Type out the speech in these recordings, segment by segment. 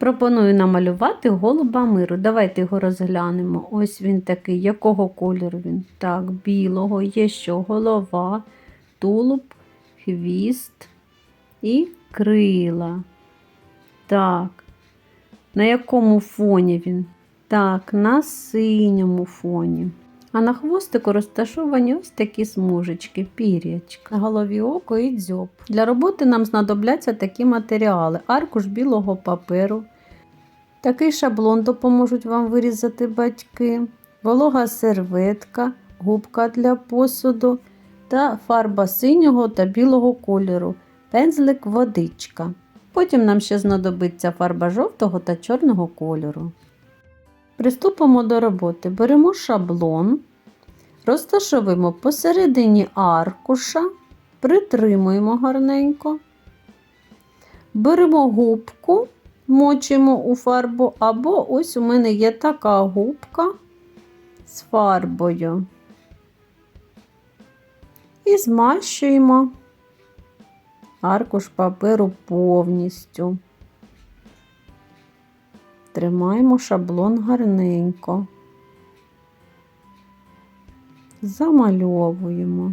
Пропоную намалювати голуба миру. Давайте його розглянемо. Ось він такий. Якого кольору він? Так, білого, є що голова, тулуб, хвіст і крила. Так. На якому фоні він? Так, на синьому фоні. А на хвостику розташовані ось такі смужечки, пір'ячка. Голові око і дзьоб. Для роботи нам знадобляться такі матеріали: аркуш білого паперу. Такий шаблон допоможуть вам вирізати батьки, волога серветка, губка для посуду та фарба синього та білого кольору, пензлик водичка. Потім нам ще знадобиться фарба жовтого та чорного кольору. Приступимо до роботи. Беремо шаблон, розташовуємо посередині аркуша, притримуємо гарненько. Беремо губку, мочимо у фарбу, або ось у мене є така губка з фарбою. І змащуємо аркуш паперу повністю. Тримаємо шаблон гарненько. Замальовуємо.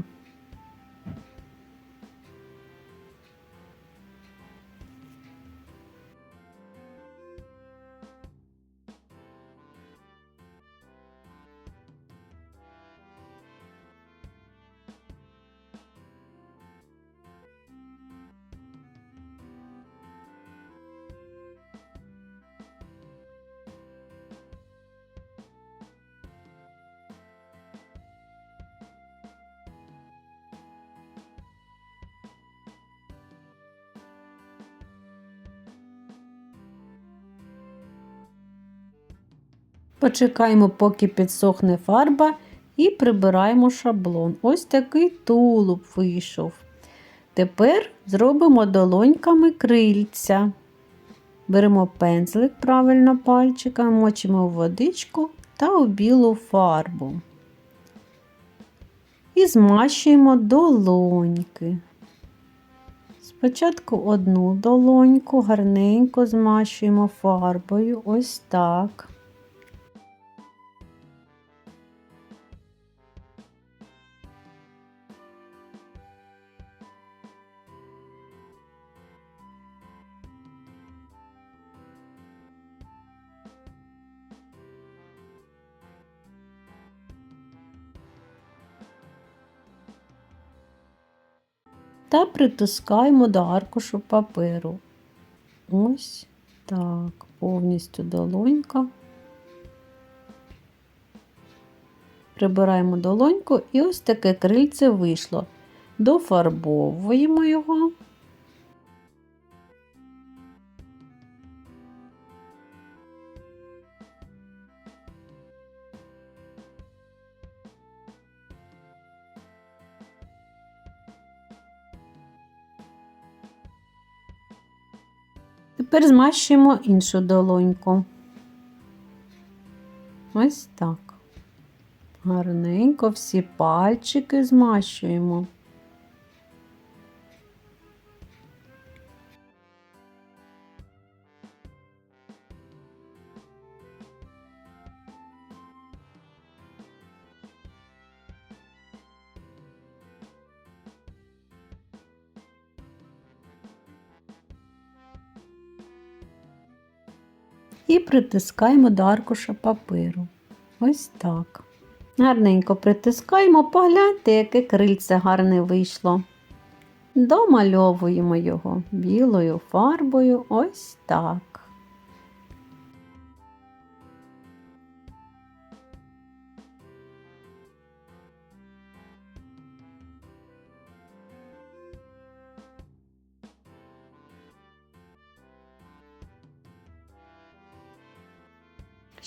Почекаємо, поки підсохне фарба, і прибираємо шаблон. Ось такий тулуб вийшов. Тепер зробимо долоньками крильця. Беремо пензлик правильно пальчиками, мочимо в водичку та у білу фарбу. І змащуємо долоньки. Спочатку одну долоньку гарненько змащуємо фарбою, ось так. Та притискаємо до аркушу паперу. Ось так, повністю долонька. Прибираємо долоньку і ось таке крильце вийшло. Дофарбовуємо його. Тепер змащуємо іншу долоньку. Ось так. Гарненько всі пальчики змащуємо. І притискаємо до аркуша паперу. Ось так. Гарненько притискаємо, погляньте, яке крильце гарне вийшло. Домальовуємо його білою фарбою ось так.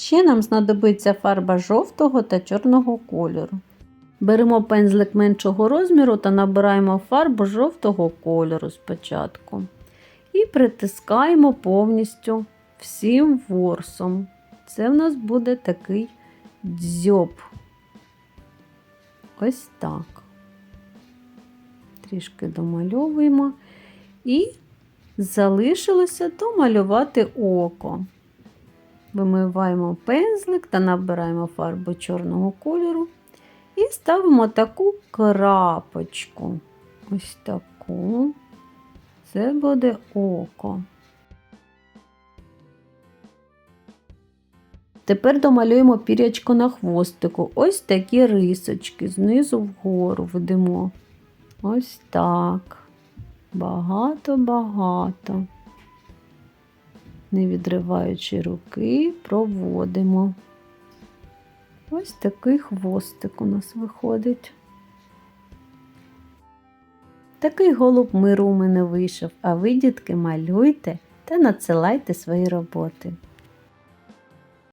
Ще нам знадобиться фарба жовтого та чорного кольору. Беремо пензлик меншого розміру та набираємо фарбу жовтого кольору спочатку. І притискаємо повністю всім ворсом. Це в нас буде такий дзьоб. Ось так. Трішки домальовуємо і Залишилося домалювати око. Вимиваємо пензлик та набираємо фарбу чорного кольору і ставимо таку крапочку. Ось таку. Це буде око. Тепер домалюємо пірячко на хвостику. Ось такі рисочки знизу вгору ведемо. Ось так. Багато-багато. Не відриваючи руки, проводимо. Ось такий хвостик у нас виходить. Такий голуб миру у мене вийшов, а ви, дітки, малюйте та надсилайте свої роботи.